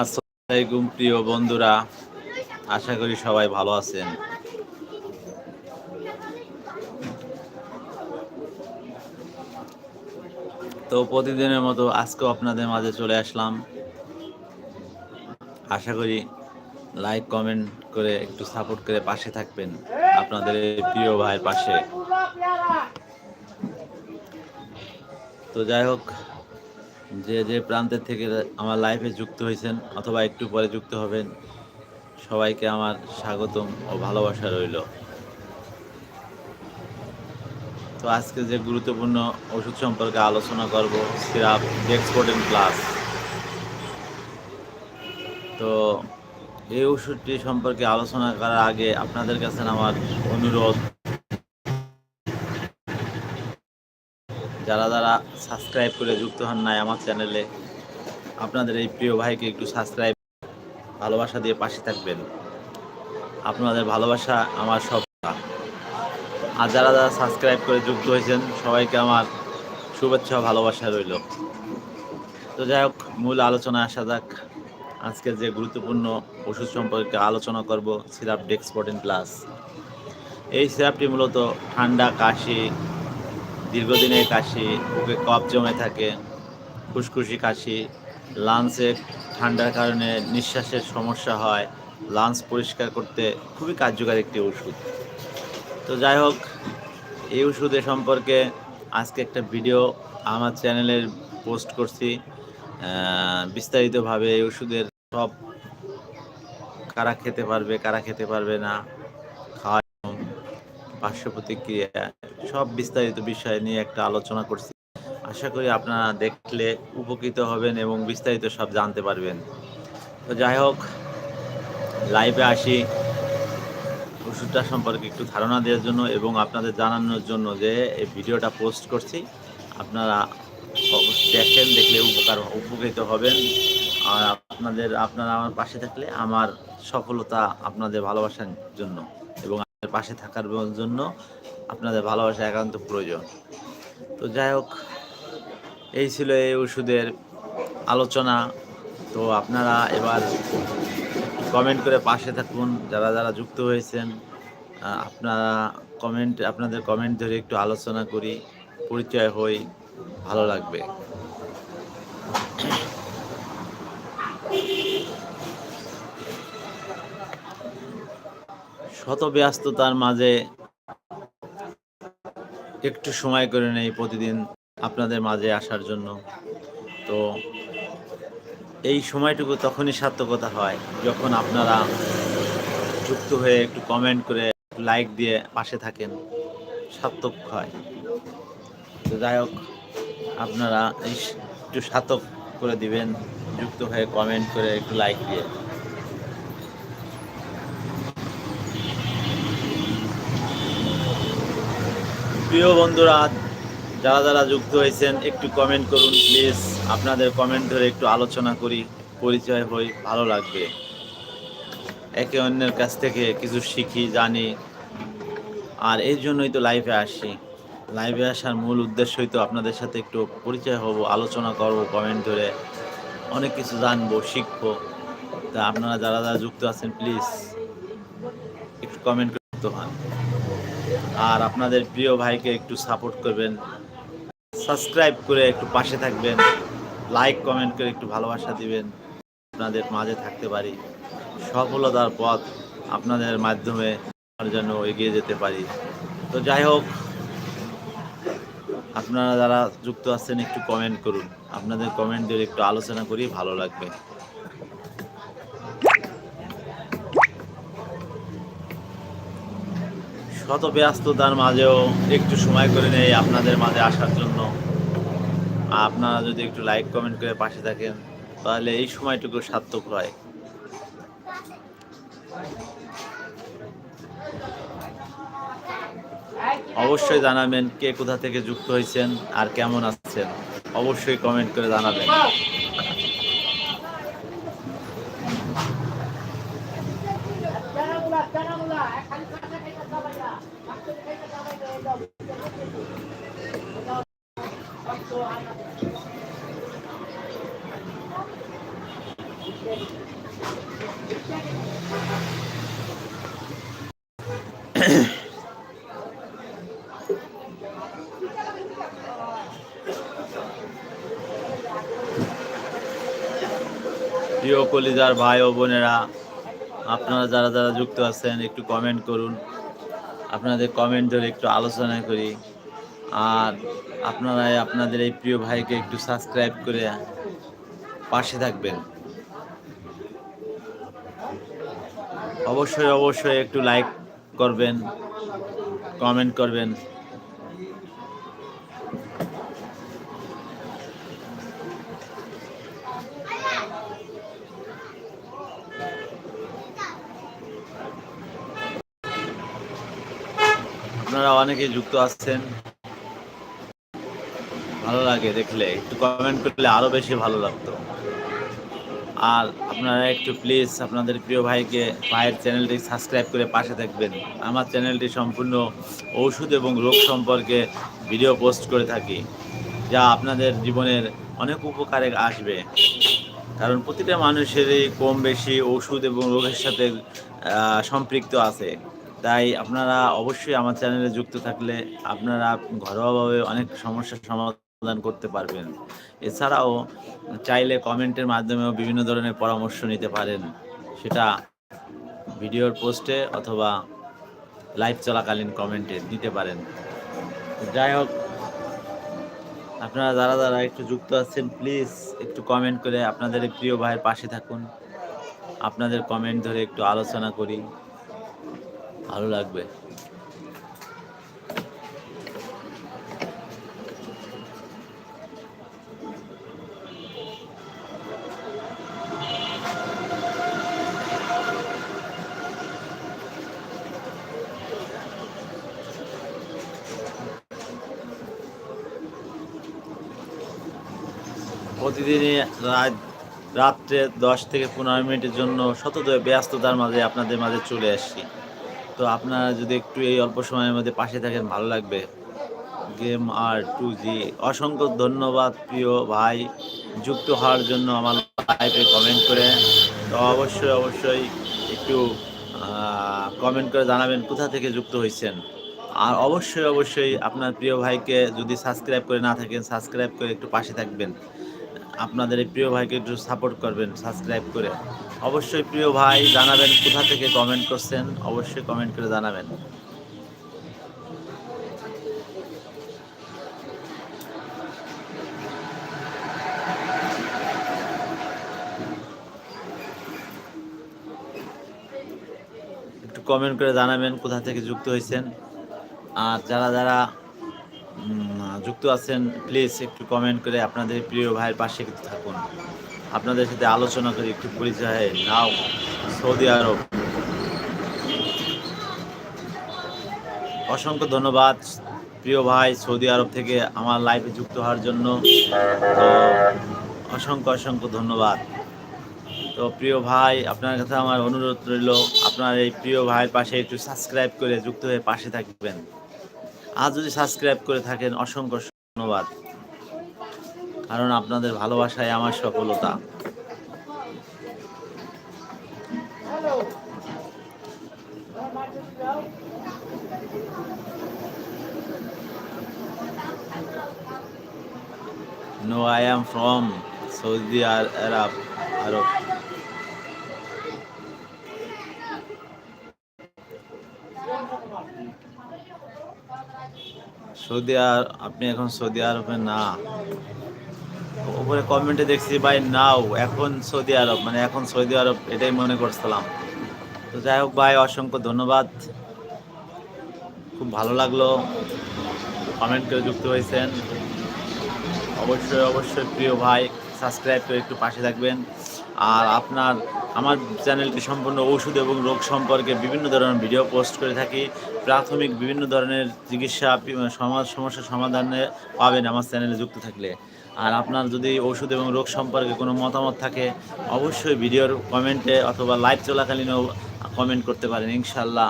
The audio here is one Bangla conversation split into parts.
আসসালামাইকুম প্রিয় বন্ধুরা। আশা করি সবাই ভালো আছেন। তো প্রতিদিনের মতো আজকেও আপনাদের মাঝে চলে আসলাম। আশা করি লাইক, কমেন্ট করে একটু সাপোর্ট করে পাশে থাকবেন আপনাদের প্রিয় ভাইয়ের পাশে। তো যাই হোক যে যে প্রান্তের থেকে আমার লাইফে যুক্ত হয়েছেন অথবা একটু পরে যুক্ত হবেন, সবাইকে আমার স্বাগতম ও ভালোবাসা রইল। তো আজকে যে গুরুত্বপূর্ণ ওষুধ সম্পর্কে আলোচনা করব, সিরাপ ডেক্সপোর্টেন প্লাস তো এই ওষুধটি সম্পর্কে আলোচনা করার আগে আপনাদের কাছে আমার অনুরোধ যারা যারা সাবস্ক্রাইব করে যুক্ত হন নাই আমার চ্যানেলে আপনাদের এই প্রিয় ভাইকে একটু সাবস্ক্রাইব ভালোবাসা দিয়ে পাশে থাকবেন। আপনাদের ভালোবাসা আমার সব। আর যারা যারা সাবস্ক্রাইব করে যুক্ত হয়েছেন, সবাইকে আমার শুভেচ্ছা ভালোবাসা রইল। তো যাই হোক, মূল আলোচনায় আসা যাক। আজকে যে গুরুত্বপূর্ণ ওষুধ সম্পর্কে আলোচনা করব, সিরাপ ডেক্সপোর্টিন প্লাস। এই সিরাপটি মূলত ঠান্ডা, কাশি দীর্ঘদিনের কাশি বুকে কফ জমে থাকে, খুশখুশি কাশি লাঞ্চে ঠান্ডার কারণে নিঃশ্বাসের সমস্যা হয় লাঞ্চ পরিষ্কার করতে খুবই কার্যকর একটি ওষুধ তো যাই হোক, এই ওষুধের সম্পর্কে আজকে একটা ভিডিও আমার চ্যানেলের পোস্ট করছি। বিস্তারিতভাবে এই ওষুধের সব কারা খেতে পারবে, কারা খেতে পারবে না পার্শ্ব প্রতিক্রিয়া, সব বিস্তারিত বিষয় নিয়ে একটা আলোচনা করছি। আশা করি আপনারা দেখলে উপকৃত হবেন এবং বিস্তারিত সব জানতে পারবেন। তো যাই হোক, লাইভে আসি। ওষুধটা সম্পর্কে একটু ধারণা দেওয়ার জন্য এবং আপনাদের জানানোর জন্য যে এই ভিডিওটা পোস্ট করছি। আপনারা দেখেন, দেখলে উপকার, উপকৃত হবেন। আর আপনাদের, আপনারা আমার পাশে থাকলে আমার সফলতা আপনাদের ভালোবাসার জন্য। পাশে থাকার জন্য আপনাদের ভালোবাসা একান্ত প্রয়োজন। তো যাই হোক, এই ছিল এই ওষুধের আলোচনা। তো আপনারা এবার কমেন্ট করে পাশে থাকুন। যারা যারা যুক্ত হয়েছেন আপনারা কমেন্ট আপনাদের কমেন্ট ধরে একটু আলোচনা করি। পরিচয় হই, ভালো লাগবে। শত ব্যস্ততার মাঝে একটু সময় করে নেই প্রতিদিন আপনাদের মাঝে আসার জন্য। তো এই সময়টুকু তখনই সার্থকতা হয়, যখন আপনারা যুক্ত হয়ে একটু কমেন্ট করে লাইক দিয়ে পাশে থাকেন। সার্থক হয়। তো যাই হোক, আপনারা একটু সার্থক করে দিবেন, যুক্ত হয়ে কমেন্ট করে একটু লাইক দিয়ে। প্রিয় বন্ধুরা, যারা যারা যুক্ত হয়েছেন, একটু কমেন্ট করুন প্লিজ আপনাদের কমেন্ট ধরে একটু আলোচনা করি, পরিচয় হই, ভালো লাগবে। একে অন্যের কাছ থেকে কিছু শিখি, জানি। আর এই জন্যই তো লাইভে আসি। লাইভে আসার মূল উদ্দেশ্যই তো আপনাদের সাথে একটু পরিচয় হব, আলোচনা করব কমেন্ট ধরে। অনেক কিছু জানব, শিখব। তা আপনারা যারা যারা যুক্ত আছেন প্লিজ একটু কমেন্ট করতে হন আর আপনাদের প্রিয় ভাইকে একটু সাপোর্ট করবেন সাবস্ক্রাইব করে একটু পাশে থাকবেন লাইক কমেন্ট করে একটু ভালোবাসা দিবেন। আপনাদের মাঝে থাকতে পারি, সফলতার পথ আপনাদের মাধ্যমে আমার জন্য এগিয়ে যেতে পারি। তো যাই হোক, আপনারা যারা যুক্ত আছেন একটু কমেন্ট করুন। আপনাদের কমেন্ট দিয়ে একটু আলোচনা করি, ভালো লাগবে। শত ব্যস্ততার মাঝেও একটু সময় করে নেই আপনাদের মাঝে আসার জন্য। আপনারা যদি একটু লাইক কমেন্ট করে পাশে থাকেন, তাহলে এই সময়টুকু সার্থক হয়। অবশ্যই জানাবেন কে কোথা থেকে যুক্ত হয়েছেন আর কেমন আছেন। অবশ্যই কমেন্ট করে জানাবেন। প্রিয় কলিজার ভাই ও বোনেরা আপনারা যারা যারা যুক্ত আছেন একটু কমেন্ট করুন। আপনাদের কমেন্ট ধরে একটু আলোচনা করি। আর আপনারাই আপনাদের এই প্রিয় ভাইকে একটু সাবস্ক্রাইব করে পাশে থাকবেন। অবশ্যই অবশ্যই একটু লাইক করবেন কমেন্ট করবেন। আপনারা অনেকে যুক্ত আছেন। ভালো লাগে দেখলে, একটু কমেন্ট করলে আরও বেশি ভালো লাগতো। আর আপনারা একটু প্লিজ আপনাদের প্রিয় ভাইকে, ভাইয়ের চ্যানেলটি সাবস্ক্রাইব করে পাশে থাকবেন। আমার চ্যানেলটি সম্পূর্ণ ঔষধ এবং রোগ সম্পর্কে ভিডিও পোস্ট করে থাকি, যা আপনাদের জীবনের অনেক উপকারে আসবে। কারণ প্রতিটা মানুষেরই কম বেশি ওষুধ এবং রোগের সাথে সম্পৃক্ত আছে। তাই আপনারা অবশ্যই আমার চ্যানেলে যুক্ত থাকলে আপনারা ঘরোয়াভাবে অনেক সমস্যার সমাধান করতে পারবেন। এছাড়াও চাইলে কমেন্টের মাধ্যমেও বিভিন্ন ধরনের পরামর্শ নিতে পারেন। সেটা ভিডিওর পোস্টে অথবা লাইভ চলাকালীন কমেন্টে দিতে পারেন। যাই হোক, আপনারা যারা যারা একটু যুক্ত আছেন, প্লিজ একটু কমেন্ট করে আপনাদের প্রিয় ভাইয়ের পাশে থাকুন। আপনাদের কমেন্ট ধরে একটু আলোচনা করি। ভালো লাগবে। প্রতিদিনই রাত, রাত্রে দশ থেকে পনেরো মিনিটের জন্য শতত ব্যস্ততার মাঝে আপনাদের মাঝে চলে আসছি। তো আপনারা যদি একটু এই অল্প সময়ের মধ্যে পাশে থাকেন, ভালো লাগবে। গেম আর টু জি অসংখ্য ধন্যবাদ প্রিয় ভাই যুক্ত হওয়ার জন্য আমার লাইভে কমেন্ট করে। তো অবশ্যই অবশ্যই একটু কমেন্ট করে জানাবেন কোথা থেকে যুক্ত হয়েছেন। আর অবশ্যই অবশ্যই আপনার প্রিয় ভাইকে যদি সাবস্ক্রাইব করে না থাকেন সাবস্ক্রাইব করে একটু পাশে থাকবেন। আপনাদের এই প্রিয় ভাইকে একটু সাপোর্ট করবেন সাবস্ক্রাইব করে। অবশ্যই প্রিয় ভাই জানাবেন কোথা থেকে কমেন্ট করছেন, অবশ্যই কমেন্ট করে জানাবেন। একটু কমেন্ট করে জানাবেন কোথা থেকে যুক্ত হয়েছেন। আর যারা যারা যুক্ত আছেন প্লিজ একটু কমেন্ট করে আপনাদের প্রিয় ভাইয়ের পাশে একটু থাকুন। আপনাদের সাথে আলোচনা করে একটু পরিচয় নাও, সৌদি আরব। অসংখ্য ধন্যবাদ প্রিয় ভাই সৌদি আরব থেকে আমার লাইফে যুক্ত হওয়ার জন্য। তো, অসংখ্য অসংখ্য ধন্যবাদ। তো প্রিয় ভাই, আপনার কাছে আমার অনুরোধ রইল, আপনার এই প্রিয় ভাইয়ের পাশে একটু সাবস্ক্রাইব করে যুক্ত হয়ে পাশে থাকবেন। আর যদি সাবস্ক্রাইব করে থাকেন অসংখ্য ধন্যবাদ কারণ আপনাদের ভালোবাসায় আমার সফলতা No, I am from Saudi Ar- Arab. Arab. Saudi আর আপনি এখন সৌদি আরবে না। উপরে কমেন্টে দেখছি, ভাই, নাও, এখন সৌদি আরব। মানে এখন সৌদি আরব এটাই মনে করছিলাম। তো যাই হোক, ভাই, অসংখ্য ধন্যবাদ। খুব ভালো লাগল। কমেন্ট করে যুক্ত হয়েছেন? অবশ্যই অবশ্যই প্রিয় ভাই সাবস্ক্রাইব করে একটু পাশে থাকবেন। আর আপনার, আমার চ্যানেলটি সম্পূর্ণ ওষুধ এবং রোগ সম্পর্কে বিভিন্ন ধরনের ভিডিও পোস্ট করে থাকি। প্রাথমিক বিভিন্ন ধরনের চিকিৎসা সমাজ সমস্যার সমাধানে পাবেন আমার চ্যানেলে যুক্ত থাকলে। আর আপনার যদি ওষুধ এবং রোগ সম্পর্কে কোনো মতামত থাকে, অবশ্যই ভিডিওর কমেন্টে অথবা লাইভ চলাকালীনও কমেন্ট করতে পারেন। ইনশাল্লাহ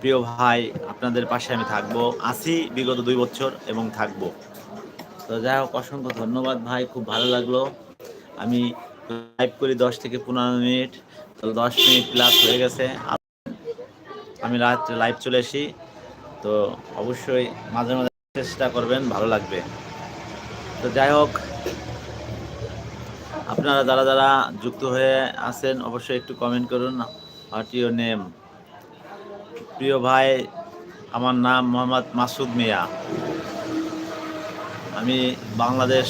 প্রিয় ভাই, আপনাদের পাশে আমি থাকব। আছি বিগত দুই বছর এবং থাকব। তো যাই হোক, অসংখ্য ধন্যবাদ ভাই, খুব ভালো লাগল। আমি লাইভ করি দশ থেকে পনেরো মিনিট। তো দশ মিনিট প্লাস হয়ে গেছে। আমি রাত্রে লাইভ চলে আসি। তো অবশ্যই মাঝে মাঝে চেষ্টা করবেন, ভালো লাগবে। তো যাই হোক, আপনারা যারা যারা যুক্ত হয়ে আছেন, অবশ্যই একটু কমেন্ট করুন। হোয়াট ইউর নেম প্রিয় ভাই, আমার নাম মোহাম্মদ মাসুদ মিয়া। আমি বাংলাদেশ,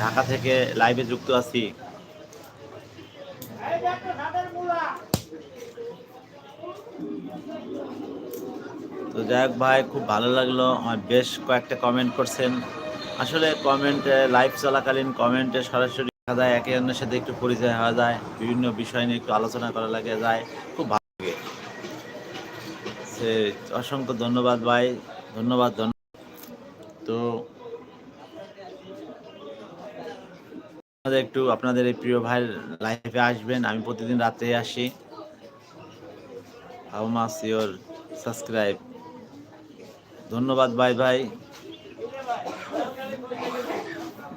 ঢাকা থেকে লাইভে যুক্ত আছি। তো যাই ভাই, খুব ভালো লাগল। বেশ কয়েকটা কমেন্ট করছেন। আসলে কমেন্টে লাইভ চলাকালীন কমেন্টে সরাসরি দেখা যায়, একে অন্যের সাথে একটু পরিচয় হওয়া যায়, বিভিন্ন বিষয় নিয়ে একটু আলোচনা করা লাগে যায়। খুব ভালো লাগে। সে অসংখ্য ধন্যবাদ ভাই, ধন্যবাদ ধন্যবাদ তো আপনাদের একটু আপনাদের এই প্রিয় ভাইয়ের লাইফে আসবেন। আমি প্রতিদিন রাতে আসি। হাউ মাস ইয়োর সাবস্ক্রাইব ধন্যবাদ, ভাই ভাই।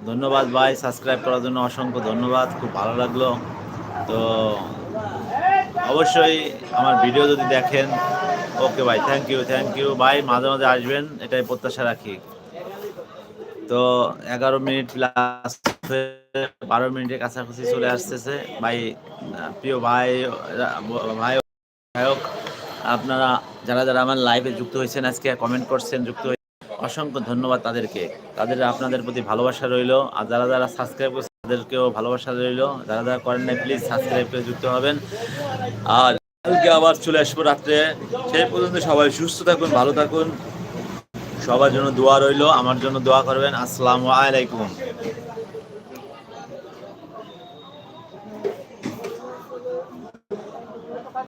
ধন্যবাদ, ভাই সাবস্ক্রাইব করার জন্য অসংখ্য ধন্যবাদ। খুব ভালো লাগল। তো অবশ্যই আমার ভিডিও যদি দেখেন ওকে ভাই থ্যাংক ইউ থ্যাংক ইউ ভাই, মাঝে মাঝে আসবেন, এটাই প্রত্যাশা রাখি। তো এগারো মিনিট প্লাস বারো মিনিটের কাছাকাছি চলে আসতেছে। ভাই প্রিয় ভাই ভাই, হোক, আপনারা যারা যারা আমার লাইভে যুক্ত হয়েছেন আজকে কমেন্ট করছেন, যুক্ত হয়ে অসংখ্য ধন্যবাদ তাদেরকে। তাদের আপনাদের প্রতি ভালোবাসা রইল। আর যারা যারা সাবস্ক্রাইব করছে, তাদেরকেও ভালোবাসা রইল। যারা যারা করেন নাই প্লিজ সাবস্ক্রাইব করে যুক্ত হবেন। আর কালকে আবার চলে আসব রাত্রে। সেই পর্যন্ত সবাই সুস্থ থাকুন, ভালো থাকুন। সবার জন্য দোয়া রইল। আমার জন্য দোয়া করবেন। আসসালামু আলাইকুম।